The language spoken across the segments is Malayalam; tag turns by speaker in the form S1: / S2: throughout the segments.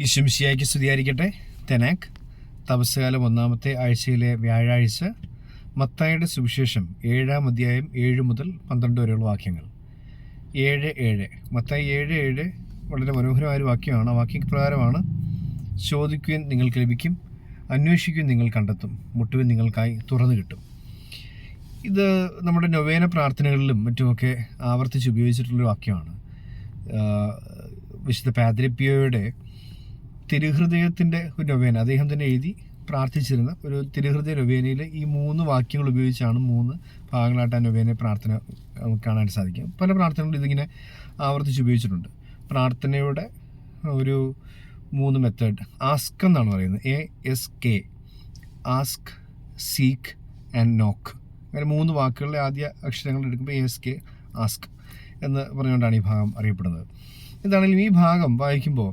S1: ഈശുംശിയായിക്ക് സ്തുതിയായിരിക്കട്ടെ. തെനാക്ക് തപസ്സുകാലം ഒന്നാമത്തെ ആഴ്ചയിലെ വ്യാഴാഴ്ച മത്തായുടെ സുവിശേഷം ഏഴാം അധ്യായം ഏഴ് മുതൽ പന്ത്രണ്ട് വരെയുള്ള വാക്യങ്ങൾ. ഏഴ് ഏഴ്. മത്തായി ഏഴ് ഏഴ് വളരെ മനോഹരമായ ഒരു വാക്യമാണ്. ആ വാക്യ പ്രകാരമാണ് ചോദിക്കുകയും നിങ്ങൾക്ക് ലഭിക്കും അന്വേഷിക്കുകയും നിങ്ങൾ കണ്ടെത്തും മുട്ടുവിൻ നിങ്ങൾക്കായി തുറന്നു കിട്ടും. ഇത് നമ്മുടെ നൊവേന പ്രാർത്ഥനകളിലും മറ്റുമൊക്കെ ആവർത്തിച്ച് ഉപയോഗിച്ചിട്ടുള്ളൊരു വാക്യമാണ്. വിശുദ്ധ പാദ്രിപ്പിയോയുടെ തിരുഹൃദയത്തിന്റെ ഒരു നൊവേന അദ്ദേഹം തന്നെ എഴുതി പ്രാർത്ഥിച്ചിരുന്ന ഒരു തിരുഹൃദയ നൊവേനയിൽ ഈ മൂന്ന് വാക്യങ്ങൾ ഉപയോഗിച്ചാണ് മൂന്ന് ഭാഗങ്ങളായിട്ട് ആ നൊവേന പ്രാർത്ഥന കാണാൻ സാധിക്കും. പല പ്രാർത്ഥനകളും ഇതിങ്ങനെ ആവർത്തിച്ച് ഉപയോഗിച്ചിട്ടുണ്ട്. പ്രാർത്ഥനയുടെ ഒരു മൂന്ന് മെത്തേഡ് ആസ്ക് എന്നാണ് പറയുന്നത്. A S K ask seek and knock അങ്ങനെ മൂന്ന് വാക്കുകളിലെ ആദ്യ അക്ഷരങ്ങൾ എടുക്കുമ്പോൾ എസ് കെ ആസ്ക് എന്ന് പറഞ്ഞുകൊണ്ടാണ് ഈ ഭാഗം അറിയപ്പെടുന്നത്. എന്താണെങ്കിലും ഈ ഭാഗം വായിക്കുമ്പോൾ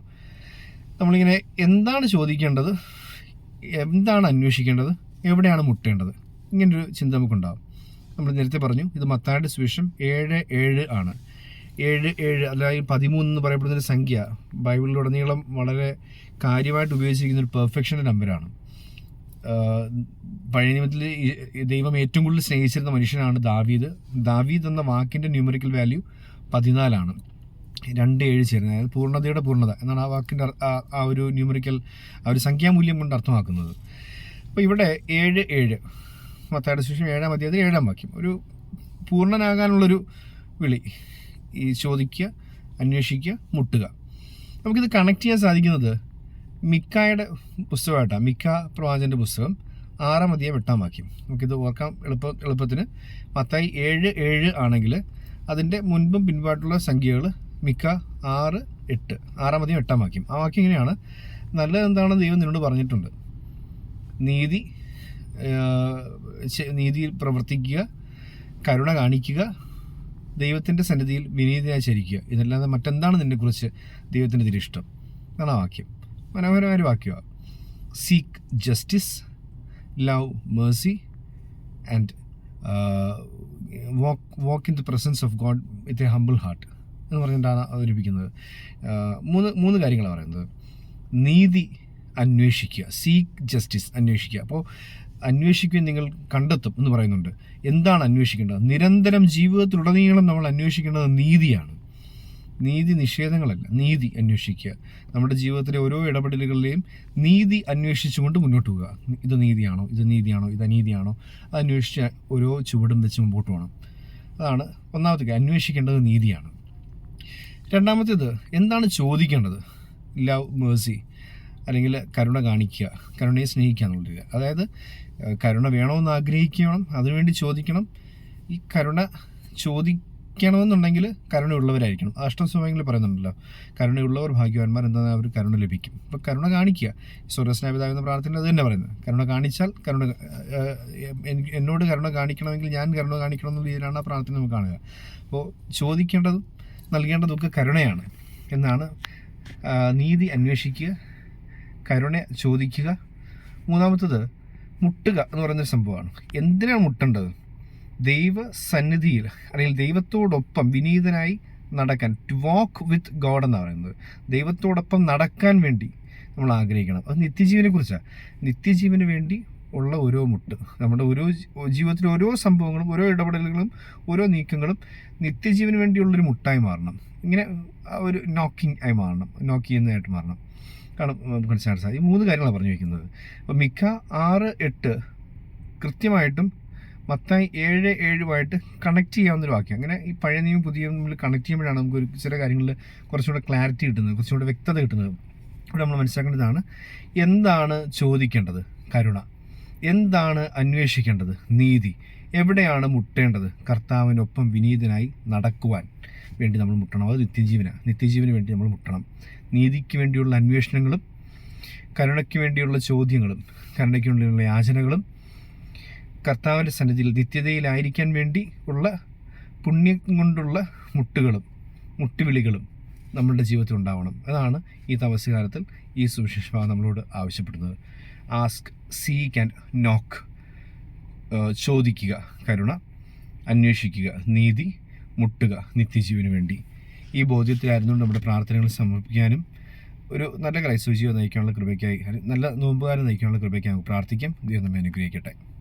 S1: നമ്മളിങ്ങനെ എന്താണ് ചോദിക്കേണ്ടത്? എന്താണ് അന്വേഷിക്കേണ്ടത്? എവിടെയാണ് മുട്ടേണ്ടത്? ഇങ്ങനൊരു ചിന്ത നമുക്കുണ്ടാകും നമ്മൾ നേരത്തെ പറഞ്ഞു ഇത് മത്തായുടെ സുവിശേഷം ഏഴ് ഏഴ് ആണ്. ഏഴ് ഏഴ് അല്ലെങ്കിൽ പതിമൂന്ന് എന്ന് പറയപ്പെടുന്ന ഒരു സംഖ്യ ബൈബിളിലുടനീളം വളരെ കാര്യമായിട്ട് ഉപയോഗിച്ചിരിക്കുന്ന ഒരു പെർഫെക്ഷന്റെ നമ്പറാണ് പഴയ നിയമത്തിൽ ദൈവം ഏറ്റവും കൂടുതൽ സ്നേഹിച്ചിരുന്ന മനുഷ്യനാണ് ദാവീദ്. ദാവീദ് എന്ന വാക്കിന്റെ ന്യൂമറിക്കൽ വാല്യൂ പതിനാലാണ്. രണ്ട് ഏഴ് ചേരുന്നത്. അതായത് പൂർണതയുടെ പൂർണത എന്നാണ് ആ വാക്കിന്റെ ആ- ഒരു ന്യൂമറിക്കൽ ആ ഒരു സംഖ്യാമൂല്യം കൊണ്ട് അർത്ഥമാക്കുന്നത്. അപ്പോൾ ഇവിടെ ഏഴ് ഏഴ് മത്തായുടെ ശേഷം ഏഴാം അധ്യായത്തിൽ ഏഴാം വാക്യം. ഒരു പൂർണനാകാനുള്ളൊരു വിളി. ഈ ചോദിക്കുക അന്വേഷിക്കുക മുട്ടുക. നമുക്കിത് കണക്ട് ചെയ്യാൻ സാധിക്കുന്നത് മിക്കായുടെ പുസ്തകമായിട്ടാണ്. മിക്ക പ്രവാചന്റെ പുസ്തകം ആറാം അധ്യായം എട്ടാം വാക്യം. നമുക്കിത് ഓർക്കാം എളുപ്പ എളുപ്പത്തിന്. മത്തായി ഏഴ് ഏഴ് ആണെങ്കിൽ അതിന്റെ മുൻപും പിൻപാട്ടുള്ള സംഖ്യകൾ മിക്ക ആറ് എട്ട്. ആറാം അധ്യായം എട്ടാം വാക്യം. ആ വാക്യം ഇങ്ങനെയാണ്. നല്ലത് എന്താണെന്ന് ദൈവം നിന്നോട് പറഞ്ഞിട്ടുണ്ട്. നീതി നീതിയിൽ പ്രവർത്തിക്കുക കരുണ കാണിക്കുക ദൈവത്തിന്റെ സന്നിധിയിൽ വിനീതനാചരിക്കുക ഇതല്ലാതെ മറ്റെന്താണ് നിന്നെക്കുറിച്ച് ദൈവത്തിന്റെ ഇതിലിഷ്ടം എന്നാണ് ആ വാക്യം. മനോഹരമായ ഒരു വാക്യമാണ് seek justice love mercy and walk walk in the presence of God with a humble heart എന്ന് പറഞ്ഞിട്ടാണ് അവതരിപ്പിക്കുന്നത്. മൂന്ന് മൂന്ന് കാര്യങ്ങളാണ് പറയുന്നത്. നീതി അന്വേഷിക്കുക സീക്ക് ജസ്റ്റിസ് അന്വേഷിക്കുക. അപ്പോൾ അന്വേഷിക്കുകയും നിങ്ങൾ കണ്ടെത്തും എന്ന് പറയുന്നുണ്ട്. എന്താണ് അന്വേഷിക്കേണ്ടത്? നിരന്തരം ജീവിതത്തിലുടനീളം നമ്മൾ അന്വേഷിക്കേണ്ടത് നീതിയാണ്. നീതി നിഷേധങ്ങളല്ല നീതി അന്വേഷിക്കുക. നമ്മുടെ ജീവിതത്തിലെ ഓരോ ഇടപെടലുകളിലെയും നീതി അന്വേഷിച്ചുകൊണ്ട് മുന്നോട്ട് പോവുക. ഇത് നീതിയാണോ? ഇത് നീതിയാണോ? ഇത് അനീതിയാണോ? അത് അന്വേഷിച്ച് ഓരോ ചുവടും വെച്ച് മുമ്പോട്ട് പോകണം. അതാണ് ഒന്നാമത്തെ അന്വേഷിക്കേണ്ടത് നീതിയാണ്. രണ്ടാമത്തേത് എന്താണ് ചോദിക്കേണ്ടത്? ലവ് മേഴ്സി അല്ലെങ്കിൽ കരുണ കാണിക്കുക കരുണയെ സ്നേഹിക്കുക എന്നുള്ളത് അതായത് കരുണ വേണമെന്ന് ആഗ്രഹിക്കണം അതിനുവേണ്ടി ചോദിക്കണം. ഈ കരുണ ചോദിക്കണമെന്നുണ്ടെങ്കിൽ കരുണയുള്ളവരായിരിക്കണം. അഷ്ടസ്വാമികൾ പറയുന്നുണ്ടല്ലോ കരുണയുള്ളവർ ഭാഗ്യവാന്മാർ എന്താ അവർ കരുണ ലഭിക്കും. അപ്പോൾ കരുണ കാണിക്കുക. സ്വർഗസ്നാപിതാവ് എന്ന പ്രാർത്ഥന അത് തന്നെ പറയുന്നത്. കരുണ കാണിച്ചാൽ കരുണ എന്നോട് കരുണ കാണിക്കണമെങ്കിൽ ഞാൻ കരുണ കാണിക്കണം എന്നുള്ള രീതിയിലാണ് ആ പ്രാർത്ഥന നമുക്ക് കാണുക. അപ്പോൾ ചോദിക്കേണ്ടതും നൽകേണ്ടതൊക്കെ കരുണയാണ് എന്നാണ് നീതി അന്വേഷിക്കുക കരുണ ചോദിക്കുക. മൂന്നാമത്തത് മുട്ടുക എന്ന് പറയുന്നൊരു സംഭവമാണ്. എന്തിനാണ് മുട്ടേണ്ടത്? ദൈവ സന്നിധിയിൽ അല്ലെങ്കിൽ ദൈവത്തോടൊപ്പം വിനീതനായി നടക്കാൻ ടു വാക്ക് വിത്ത് ഗോഡ് എന്നാണ് പറയുന്നത്. ദൈവത്തോടൊപ്പം നടക്കാൻ വേണ്ടി നമ്മൾ ആഗ്രഹിക്കണം. അത് നിത്യജീവനെ കുറിച്ചാണ് നിത്യജീവന് വേണ്ടി ഉള്ള ഓരോ മുട്ട്. നമ്മുടെ ഓരോ ജീവിതത്തിലെ ഓരോ സംഭവങ്ങളും ഓരോ ഇടപെടലുകളും ഓരോ നീക്കങ്ങളും നിത്യജീവന് വേണ്ടിയുള്ളൊരു മുട്ടായി മാറണം. ഇങ്ങനെ ഒരു നോക്കിംഗ് ആയി മാറണം. നോക്ക് ചെയ്യുന്നതായിട്ട് മാറണം. കാരണം നമുക്ക് സാർ ഈ മൂന്ന് കാര്യങ്ങളാണ് പറഞ്ഞു വയ്ക്കുന്നത്. അപ്പോൾ മിക്ക ആറ് എട്ട് കൃത്യമായിട്ടും മത്തായി ഏഴ് ഏഴുമായിട്ട് കണക്ട് ചെയ്യാവുന്നൊരു വാക്യം. അങ്ങനെ ഈ പഴയ നിയമം പുതിയ നമ്മൾ കണക്ട് ചെയ്യുമ്പോഴാണ് നമുക്ക് ഒരു ചില കാര്യങ്ങളിൽ കുറച്ചുകൂടെ ക്ലാരിറ്റി കിട്ടുന്നത് കുറച്ചുകൂടെ വ്യക്തത കിട്ടുന്നത്. ഇവിടെ നമ്മൾ മനസ്സിലാക്കേണ്ടതാണ് എന്താണ് ചോദിക്കേണ്ടത്? കരുണ. എന്താണ് അന്വേഷിക്കേണ്ടത്? നീതി. എവിടെയാണ് മുട്ടേണ്ടത്? കർത്താവിനൊപ്പം വിനീതനായി നടക്കുവാൻ വേണ്ടി നമ്മൾ മുട്ടണം. അത് നിത്യജീവനാണ് നിത്യജീവന് വേണ്ടി നമ്മൾ മുട്ടണം. നീതിക്ക് വേണ്ടിയുള്ള അന്വേഷണങ്ങളും കരുണയ്ക്ക് വേണ്ടിയുള്ള ചോദ്യങ്ങളും കരുണയ്ക്ക് വേണ്ടിയുള്ള യാചനകളും കർത്താവിന്റെ സന്നിധിയിൽ നിത്യതയിലായിരിക്കാൻ വേണ്ടി ഉള്ള പുണ്യം കൊണ്ടുള്ള മുട്ടുകളും മുട്ടുവിളികളും നമ്മളുടെ ജീവിതത്തിൽ ഉണ്ടാവണം. അതാണ് ഈ തപസ്സുകാലത്തിൽ ഈ സുവിശേഷമാണ് നമ്മളോട് ആവശ്യപ്പെടുന്നത്. ആസ്ക് സീക്ക് ആൻഡ് നോക്ക് ചോദിക്കുക കരുണ. അന്വേഷിക്കുക നീതി. മുട്ടുക നിത്യജീവന് വേണ്ടി. ഈ ബോധ്യത്തിലായിരുന്നു നമ്മുടെ പ്രാർത്ഥനകൾ സമർപ്പിക്കാനും ഒരു നല്ല ക്രൈസ്തവ ജീവിതം നയിക്കാനുള്ള കൃപയ്ക്കായി നല്ല നോമ്പുകാരെ നയിക്കാനുള്ള കൃപയ്ക്കായി പ്രാർത്ഥിക്കാം. ദൈവം നമ്മെ അനുഗ്രഹിക്കട്ടെ.